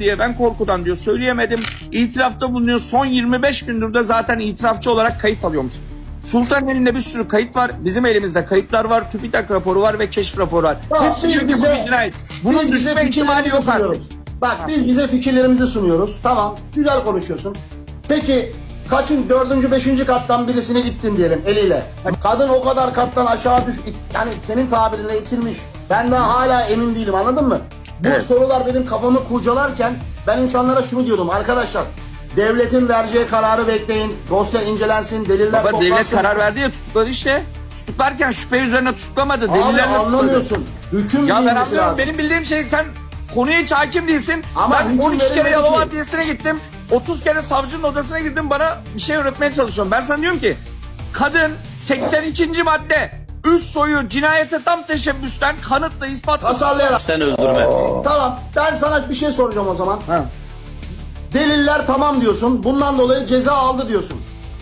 diye ben korkudan diyor söyleyemedim. İtirafta bulunuyor. Son 25 gündür de zaten itirafçı olarak kayıt alıyormuş. Sultan elinde bir sürü kayıt var. Bizim elimizde kayıtlar var. TÜBİTAK raporu var ve keşif raporu var. Tamam, Hepsi biz diyor ki bu bize- bir cinayet. Bunun biz bize düşme ihtimali yok artık. Bak biz bize fikirlerimizi sunuyoruz. Tamam güzel konuşuyorsun. Peki kaçın dördüncü beşinci kattan birisini ittin diyelim eliyle. Kadın o kadar kattan aşağı düş yani senin tabirinle itilmiş. Ben daha hala emin değilim anladın mı? Bu Evet. sorular benim kafamı kurcalarken ben insanlara şunu diyordum arkadaşlar. Devletin vereceği kararı bekleyin. Dosya incelensin, deliller Baba devlet toplansın. karar verdi ya tutukladı işte. Tutuklarken şüphe üzerine tutuklamadı. Abi Delillerle tutukladı. anlamıyorsun. Hüküm Ya ben anlıyorum. lazım. Benim bildiğim şey sen konuya hiç hakim değilsin. Ama ben hüküm 12 kere Yalova. Adliyesi'ne gittim. 30 kere savcının odasına girdim. Bana bir şey öğretmeye çalışıyorum. Ben sana diyorum ki kadın 82. madde üst soyu cinayete tam teşebbüsten kanıtla ispatla. Tasarlayarak. Sen öldürme. Tamam ben sana bir şey soracağım o zaman. Ha. Deliller tamam diyorsun. Bundan dolayı ceza aldı diyorsun.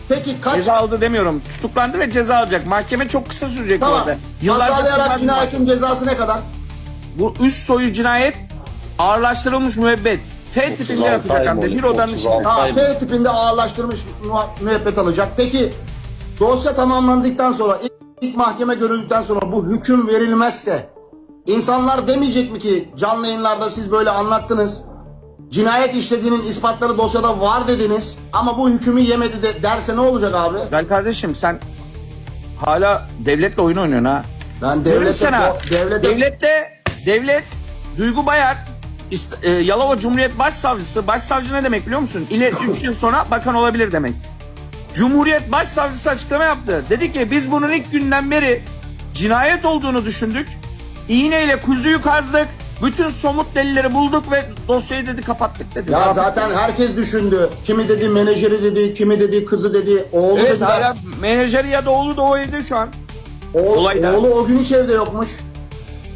Peki kaç Ceza aldı demiyorum. Tutuklandı ve ceza alacak. Mahkeme çok kısa sürecek tamam orada. Yıllarca bu cinayetin cezası ne kadar? Bu üst soyu cinayet ağırlaştırılmış müebbet. F tipinde 36 yapacak hem de bir odanın 36 içinde. Ha. P tipinde ağırlaştırmış müebbet alacak. Peki dosya tamamlandıktan sonra ilk, mahkeme görüldükten sonra bu hüküm verilmezse insanlar demeyecek mi ki canlı yayınlarda siz böyle anlattınız. Cinayet işlediğinin ispatları dosyada var dediniz ama bu hükmü yemedi de derse ne olacak abi? Ben kardeşim sen hala devletle oyun oynuyorsun ha. Ben devlete, sana devlete, devlette devlet Duygu Bayar İst- e, Yalova Cumhuriyet Başsavcısı başsavcı ne demek biliyor musun? İle 3 yıl sonra bakan olabilir demek. Cumhuriyet Başsavcısı açıklama yaptı. Dedi ki biz bunun ilk günden beri cinayet olduğunu düşündük. İğneyle kuzuyu kazdık. Bütün somut delilleri bulduk ve dosyayı dedi kapattık dedi. Ya zaten herkes düşündü. Kimi dedi menajeri dedi, kimi dedi kızı dedi, oğlu Evet dedi. hala menajeri ya da oğlu da o evde şu an. Oğlu, olayda. oğlu o gün hiç evde yokmuş.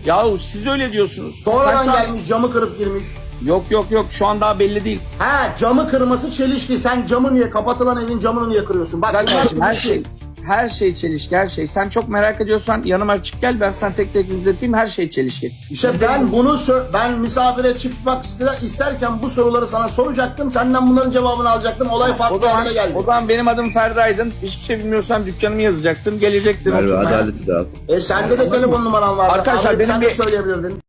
Yahu siz öyle diyorsunuz. Sonradan Sen- gelmiş camı kırıp girmiş. Yok yok yok şu an daha belli değil. He camı kırması çelişki. Sen camı niye kapatılan evin camını niye kırıyorsun? Bak Kardeşim her çelişki. şey her şey çelişki her şey. Sen çok merak ediyorsan yanıma çık gel ben sana tek tek izleteyim her şey çelişki. İşte ben bunu ben misafire çıkmak ister, isterken bu soruları sana soracaktım. Senden bunların cevabını alacaktım. Olay farklı O zaman, haline geldi. o zaman benim adım Ferdi Aydın. Hiçbir şey bilmiyorsam dükkanımı yazacaktım. Gelecektin Merve de al. E sende de telefon numaran vardı. Arkadaşlar, Arayıp benim sen de bir- söyleyebilirdin.